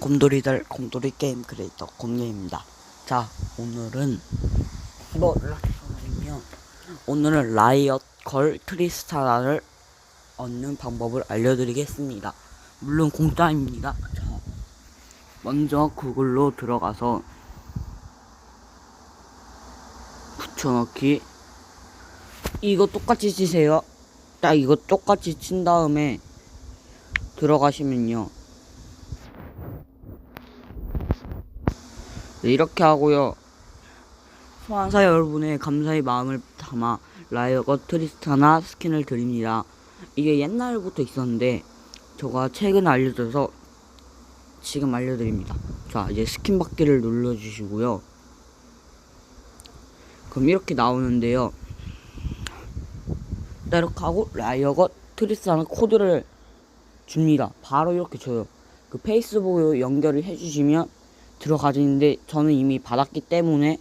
곰돌이들 곰돌이 게임 크리에이터 곰예입니다. 자 오늘은 뭐 라이언이면 오늘은 라이엇 걸 트리스타나를 얻는 방법을 알려드리겠습니다. 물론 공짜입니다. 자 먼저 구글로 들어가서 붙여넣기 이거 똑같이 치세요. 딱 이거 똑같이 친 다음에 들어가시면요. 네, 이렇게 하고요. 소환사 여러분의 감사의 마음을 담아 라이어거 트리스타나 스킨을 드립니다. 이게 옛날부터 있었는데 저가 최근 알려져서 지금 알려드립니다. 자 이제 스킨 받기를 눌러주시고요. 그럼 이렇게 나오는데요. 딱 이렇게 하고 라이어거 트리스타나 코드를 줍니다. 바로 이렇게 줘요. 그 페이스북 연결을 해주시면 들어가지는데 저는 이미 받았기 때문에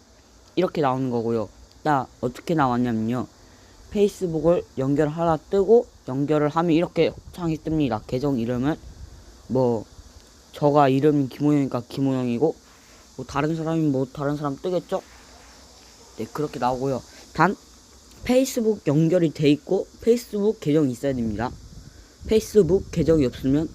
이렇게 나오는 거고요. 나 어떻게 나왔냐면요. 페이스북을 연결 하나 뜨고 연결을 하면 이렇게 창이 뜹니다. 계정 이름은 뭐 저가 이름이 김호영이니까 김호영이고 뭐 다른 사람이 뭐 다른 사람 뜨겠죠? 네 그렇게 나오고요. 단 페이스북 연결이 돼 있고 페이스북 계정이 있어야 됩니다. 페이스북 계정이 없으면